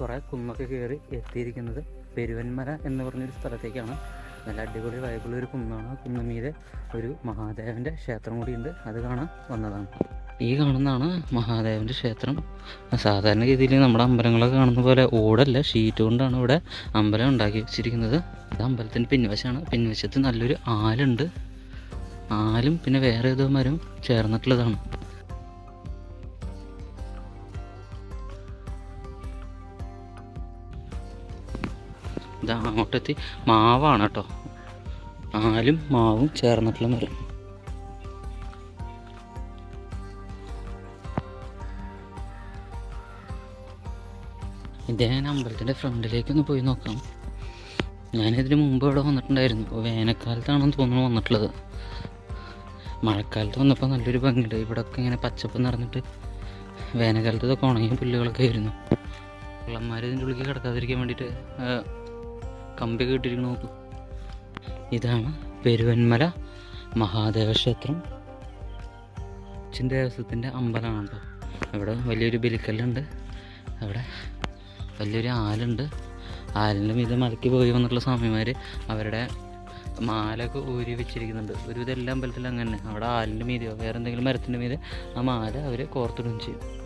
കുറേ കുന്നൊക്കെ കയറി എത്തിയിരിക്കുന്നത് പെരുവന്മല എന്ന് പറഞ്ഞൊരു സ്ഥലത്തേക്കാണ്. നല്ല അടിപൊളി വൈബുള്ള ഒരു കുന്നാണ്. കുന്നുമീതെ ഒരു മഹാദേവന്റെ ക്ഷേത്രം കൂടിയുണ്ട്. അത് കാണാൻ വന്നതാണ്. ഈ കാണുന്നതാണ് മഹാദേവന്റെ ക്ഷേത്രം. സാധാരണ രീതിയിൽ നമ്മുടെ അമ്പലങ്ങളൊക്കെ കാണുന്ന പോലെ ഓടല്ല ഷീറ്റ് കൊണ്ടാണ് ഇവിടെ അമ്പലം ഉണ്ടാക്കി വെച്ചിരിക്കുന്നത്. ഇത് അമ്പലത്തിന്റെ പിൻവശമാണ്. പിൻവശത്ത് നല്ലൊരു ആലുണ്ട്. ആലും പിന്നെ വേറെ ഏതോ മരം ചേർന്നിട്ടുള്ളതാണ്. അങ്ങോട്ടെത്തി മാവാണ് കേട്ടോ. ആലും മാവും ചേർന്നിട്ടുള്ള മരം ഇതേ ഞാൻ അമ്പലത്തിന്റെ ഫ്രണ്ടിലേക്കൊന്ന് പോയി നോക്കാം. ഞാനിതിന് മുമ്പ് ഇവിടെ വന്നിട്ടുണ്ടായിരുന്നു. വേനൽക്കാലത്താണെന്ന് തോന്നുന്നു വന്നിട്ടുള്ളത്. മഴക്കാലത്ത് വന്നപ്പോൾ നല്ലൊരു ഭംഗിയുണ്ട്. ഇവിടെയൊക്കെ ഇങ്ങനെ പച്ചപ്പ് നിറഞ്ഞിട്ട് വേനൽക്കാലത്ത് ഇതൊക്കെ ഉണങ്ങിയ പുല്ലുകളൊക്കെ ആയിരുന്നു. വെള്ളന്മാർ ഇതിന്റെ ഉള്ളിൽ കിടക്കാതിരിക്കാൻ വേണ്ടിയിട്ട് ആ, കമ്പിയൊക്കെ ഇട്ടിരിക്കണ നോക്കൂ. ഇതാണ് പെരുവന്മല മഹാദേവ ക്ഷേത്രം. കൊച്ചിൻ ദേവസ്വത്തിന്റെ അമ്പലമാണ് കേട്ടോ. അവിടെ വലിയൊരു ബലിക്കല്ലുണ്ട്. അവിടെ വലിയൊരു ആലുണ്ട്. ആലിന്റെ മീത് മലക്കി പോയി വന്നിട്ടുള്ള സ്വാമിമാർ അവരുടെ മാലൊക്കെ ഊരി വെച്ചിരിക്കുന്നുണ്ട്. ഒരു ഇതെല്ലാം അമ്പലത്തിൽ അങ്ങനെ അവിടെ ആലിന്റെ മീതിയോ വേറെ എന്തെങ്കിലും മരത്തിന്റെ മീതെ ആ മാല അവർ കോർത്തിടുകയും ചെയ്യും.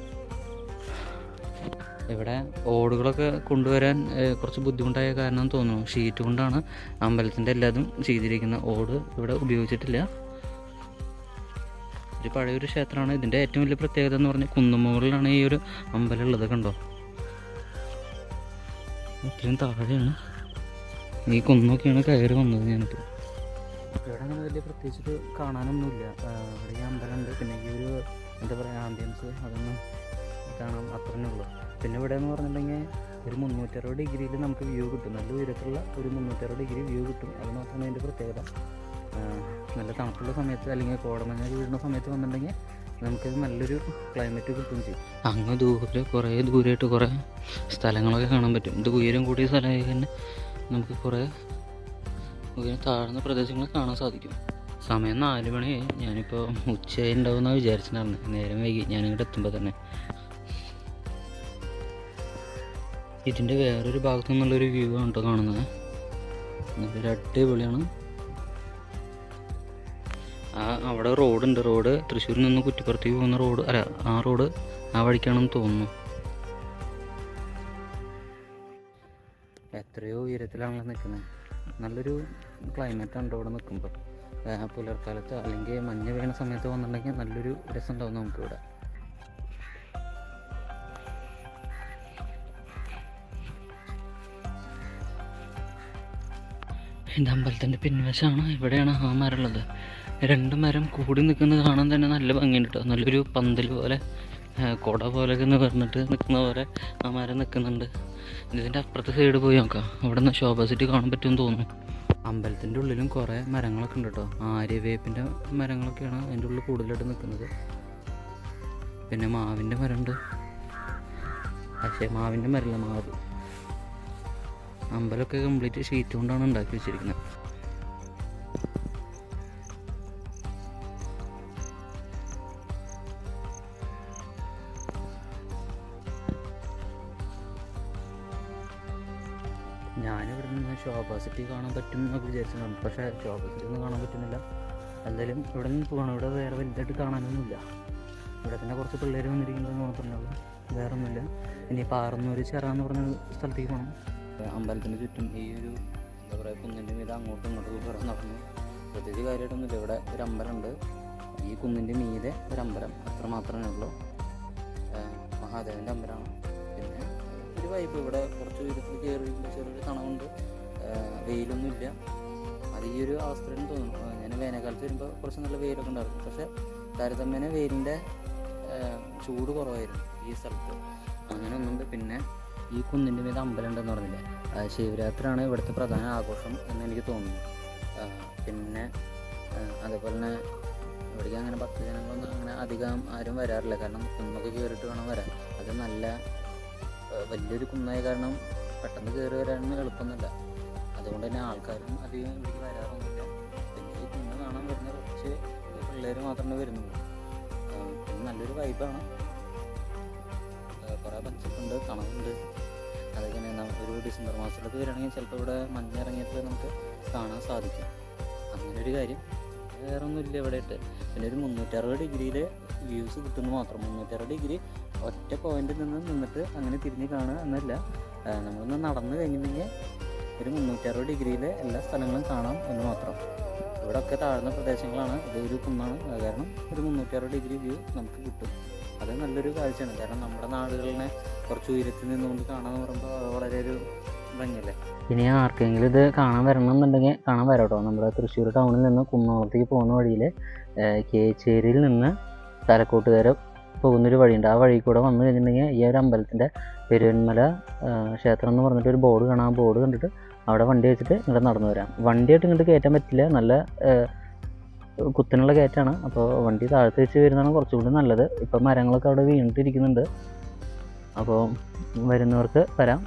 ഇവിടെ ഓടുകളൊക്കെ കൊണ്ടുവരാൻ കുറച്ച് ബുദ്ധിമുട്ടായ കാരണം തോന്നുന്നു. ഷീറ്റ് കൊണ്ടാണ് അമ്പലത്തിന്റെ എല്ലാതും ചെയ്തിരിക്കുന്ന ഓട് ഇവിടെ ഉപയോഗിച്ചിട്ടില്ല. ഒരു പഴയൊരു ക്ഷേത്രമാണ്. ഇതിന്റെ ഏറ്റവും വലിയ പ്രത്യേകത എന്ന് പറഞ്ഞാൽ കുന്നുമുകളിലാണ് ഈ ഒരു അമ്പലം ഉള്ളത് കണ്ടോ? ഇത്രയും താഴെയാണ്. ഈ കുന്നൊക്കെയാണ് കയറി വന്നത് ഞാനിപ്പോൾ ഇവിടെ അങ്ങനെ വലിയ പ്രത്യേകിച്ചിട്ട് കാണാനൊന്നുമില്ല. ഇവിടെ ഈ അമ്പലമുണ്ട്. പിന്നെ ഈ ഒരു എന്താ പറയുക ആംബിയൻസ് അതൊന്നും കാണാൻ അത്രേ ഉള്ളൂ. പിന്നെ ഇവിടെ എന്ന് പറഞ്ഞിട്ടുണ്ടെങ്കിൽ ഒരു മുന്നൂറ്ററുപത് ഡിഗ്രിയിൽ നമുക്ക് വ്യൂ കിട്ടും. നല്ല ഉയരത്തിലുള്ള ഒരു മുന്നൂറ്ററുപത് ഡിഗ്രി വ്യൂ കിട്ടും. അത് മാത്രമാണ് അതിന്റെ പ്രത്യേകത നല്ല തണുപ്പുള്ള സമയത്ത് അല്ലെങ്കിൽ കോടമഞ്ഞ വീഴുന്ന സമയത്ത് വന്നിട്ടുണ്ടെങ്കിൽ നമുക്കത് നല്ലൊരു ക്ലൈമറ്റ് കിട്ടും ചെയ്യും. അങ്ങ് ദൂരെ കുറേ ദൂരമായിട്ട് കുറേ സ്ഥലങ്ങളൊക്കെ കാണാൻ പറ്റും. ഇത് ഉയരം കൂടിയ സ്ഥലമായി തന്നെ നമുക്ക് കുറേ ഉയരം താഴ്ന്ന പ്രദേശങ്ങൾ കാണാൻ സാധിക്കും. സമയം നാല് മണിയായി ഞാനിപ്പോൾ ഉച്ചയായി ഉണ്ടാവുമെന്നാണ് വിചാരിച്ചിട്ടുണ്ടായിരുന്നത് നേരം വൈകി. ഞാനിങ്ങോട്ട് എത്തുമ്പോൾ തന്നെ. ഇതിന്റെ വേറൊരു ഭാഗത്തു നിന്നുള്ളൊരു വ്യൂ ആണ് കേട്ടോ കാണുന്നത്. നല്ലൊരു അടിപൊളിയാണ്. ആ അവിടെ റോഡുണ്ട്. റോഡ് തൃശ്ശൂരിൽ നിന്ന് കുറ്റിപ്പുറത്തേക്ക് പോകുന്ന റോഡ് അല്ല ആ റോഡ് ആ വഴിക്കാണെന്ന് തോന്നുന്നു. എത്രയോ ഉയരത്തിലാണല്ലോ നിൽക്കുന്നത്. നല്ലൊരു ക്ലൈമറ്റ് ഉണ്ട് അവിടെ നിൽക്കുമ്പോൾ പുലർക്കാലത്ത് അല്ലെങ്കിൽ മഞ്ഞ് വീണ സമയത്ത് വന്നിട്ടുണ്ടെങ്കിൽ നല്ലൊരു രസം ഉണ്ടാവും നമുക്കിവിടെ. എന്റെ അമ്പലത്തിന്റെ പിൻവശമാണ്. ഇവിടെയാണ് ആ മരം ഉള്ളത് രണ്ട് മരം കൂടി നിൽക്കുന്നത് കാണാൻ തന്നെ നല്ല ഭംഗിയുണ്ട് കേട്ടോ നല്ലൊരു പന്തൽ പോലെ കുട പോലെയൊക്കെ എന്ന് പറഞ്ഞിട്ട് നിൽക്കുന്ന പോലെ ആ മരം നിൽക്കുന്നുണ്ട്. ഇതിന്റെ അപ്പുറത്തെ സൈഡ് പോയി നോക്കാം. അവിടെ നിന്ന് ശോഭ സിറ്റി കാണാൻ പറ്റുമെന്ന് തോന്നുന്നു. അമ്പലത്തിന്റെ ഉള്ളിലും കുറേ മരങ്ങളൊക്കെ ഉണ്ട് കേട്ടോ ആര്യവേപ്പിന്റെ മരങ്ങളൊക്കെയാണ് അതിന്റെ ഉള്ളിൽ കൂടുതലായിട്ട് നിൽക്കുന്നത്. പിന്നെ മാവിന്റെ മരമുണ്ട്. പക്ഷേ മാവിന്റെ മരമല്ല മാവ്. അമ്പലമൊക്കെ കംപ്ലീറ്റ് ഷീറ്റ് കൊണ്ടാണ് ഉണ്ടാക്കി വെച്ചിരിക്കുന്നത്. ഞാനിവിടെ നിന്ന് ശോഭ സിറ്റി കാണാൻ പറ്റും എന്നൊക്കെ വിചാരിച്ചിട്ടുണ്ട് പക്ഷേ ശോഭ സിറ്റി ഒന്നും കാണാൻ പറ്റുന്നില്ല. എന്തായാലും ഇവിടെ നിന്ന് പോകണം. ഇവിടെ വേറെ വലുതായിട്ട് കാണാനൊന്നുമില്ല. ഇവിടെ തന്നെ കുറച്ച് പിള്ളേർ വന്നിരിക്കുന്നത് മാത്രമേ ഉള്ളൂ. വേറൊന്നുമില്ല. ഇനി പാറന്നൂര് ചെറാന്ന് പറഞ്ഞ സ്ഥലത്തേക്ക് പോകണം അമ്പലത്തിന് ചുറ്റും ഈ ഒരു എന്താ പറയുക കുന്നിന്റെ മീത അങ്ങോട്ടും ഇങ്ങോട്ടും കുറേ നടന്നു പ്രത്യേകിച്ച് കാര്യമായിട്ടൊന്നുമില്ല. ഇവിടെ ഒരു അമ്പലമുണ്ട്. ഈ കുന്നിന്റെ മീതെ ഒരു അമ്പലം. അത്ര മാത്രമേ ഉള്ളൂ. മഹാദേവന്റെ അമ്പലമാണ്. പിന്നെ ഒരു വൈബ് ഇവിടെ കുറച്ച് ഉയരത്തിൽ കയറി ചെറിയൊരു തണവുണ്ട്. വെയിലൊന്നുമില്ല. അത് ഈ ഒരു അവസ്ഥയിൽ തോന്നുന്നു. ഞാൻ വേനൽക്കാലത്ത് വരുമ്പോൾ കുറച്ച് നല്ല വെയിലൊക്കെ ഉണ്ടായിരുന്നു. പക്ഷേ താരതമ്യേന വെയിലിന്റെ ചൂട് കുറവായിരുന്നു ഈ സ്ഥലത്ത്. അങ്ങനെ ഒന്നുണ്ട്. പിന്നെ ഈ കുന്നിന്റെ മീത് അമ്പലം ഉണ്ടെന്ന് പറഞ്ഞില്ലേ? ശിവരാത്രിയാണ് ഇവിടുത്തെ പ്രധാന ആഘോഷം എന്ന് എനിക്ക് തോന്നുന്നു. പിന്നെ അതേപോലെ തന്നെ ഇവിടേക്ക് അങ്ങനെ ഭക്തജനങ്ങളൊന്നും അങ്ങനെ അധികം ആരും വരാറില്ല. കാരണം കുന്നൊക്കെ കയറിയിട്ട് വേണം വരാൻ. അത് നല്ല വലിയൊരു കുന്നായ കാരണം പെട്ടെന്ന് കയറി വരാനൊന്നും എളുപ്പമൊന്നുമില്ല. അതുകൊണ്ട് തന്നെ ആൾക്കാരും അധികം ഇവിടേക്ക് വരാറൊന്നുമില്ല. പിന്നെ ഈ കുന്ന് കാണാൻ വരുന്ന കുറച്ച് പിള്ളേർ മാത്രമേ വരുന്നുള്ളൂ. പിന്നെ നല്ലൊരു വൈബാണ് കുറേ പച്ചപ്പുണ്ട് തണവുണ്ട് ഒരു ഡിസംബർ മാസത്തിലൊക്കെ വരികയാണെങ്കിൽ ചിലപ്പോൾ ഇവിടെ മഞ്ഞിറങ്ങിയിട്ട് നമുക്ക് കാണാൻ സാധിക്കും. അങ്ങനെ ഒരു കാര്യം. വേറെ ഒന്നുമില്ല ഇവിടെ ഇട്ട് പിന്നെ ഒരു മുന്നൂറ്ററുപത് ഡിഗ്രിയിൽ വ്യൂസ് കിട്ടുന്നു മാത്രം. മുന്നൂറ്ററുപത് ഡിഗ്രി ഒറ്റ പോയിന്റിൽ നിന്ന് നിന്നിട്ട് അങ്ങനെ തിരിഞ്ഞ് കാണുക എന്നല്ല. നമ്മളൊന്ന് നടന്നു കഴിഞ്ഞിട്ടുണ്ടെങ്കിൽ ഒരു മുന്നൂറ്ററുപത് ഡിഗ്രിയിൽ എല്ലാ സ്ഥലങ്ങളും കാണാം എന്ന് മാത്രം. ഇവിടെ ഒക്കെ താഴ്ന്ന പ്രദേശങ്ങളാണ്. ഇതൊരു കുന്നാണ്. കാരണം ഒരു മുന്നൂറ്ററുപത് ഡിഗ്രി വ്യൂ നമുക്ക് കിട്ടും. അത് നല്ലൊരു കാഴ്ചയാണ്. കാരണം നമ്മുടെ നാടുകളിനെ കുറച്ച് ഉയരത്തിൽ നിന്നുകൊണ്ട് കാണാന്ന് പറയുമ്പോൾ വളരെ ഒരു ഭംഗിയല്ലേ? ഇനി ആർക്കെങ്കിലും ഇത് കാണാൻ വരണം എന്നുണ്ടെങ്കിൽ കാണാൻ വരാം കേട്ടോ നമ്മുടെ തൃശ്ശൂർ ടൗണിൽ നിന്ന് കുന്നോളത്തേക്ക് പോകുന്ന വഴിയിൽ കേച്ചേരിയിൽ നിന്ന് തലക്കോട്ട് വരെ പോകുന്നൊരു വഴിയുണ്ട്. ആ വഴി കൂടെ വന്നു കഴിഞ്ഞിട്ടുണ്ടെങ്കിൽ ഈ ഒരു അമ്പലത്തിന്റെ പെരുവന്മല ക്ഷേത്രം എന്ന് പറഞ്ഞിട്ട് ഒരു ബോർഡ് കാണാം. ബോർഡ് കണ്ടിട്ട് അവിടെ വണ്ടി വെച്ചിട്ട് ഇങ്ങോട്ട് നടന്നു വരാം. വണ്ടിയായിട്ട് ഇങ്ങോട്ട് കയറ്റാൻ പറ്റില്ല. നല്ല കുത്തനുള്ള കയറ്റാണ് അപ്പോൾ വണ്ടി താഴത്ത് വെച്ച് വരുന്നതാണ് കുറച്ചുകൂടി നല്ലത്. ഇപ്പോൾ മരങ്ങളൊക്കെ അവിടെ വീണിട്ടിരിക്കുന്നുണ്ട്. അപ്പോൾ വരുന്നവർക്ക് വരാം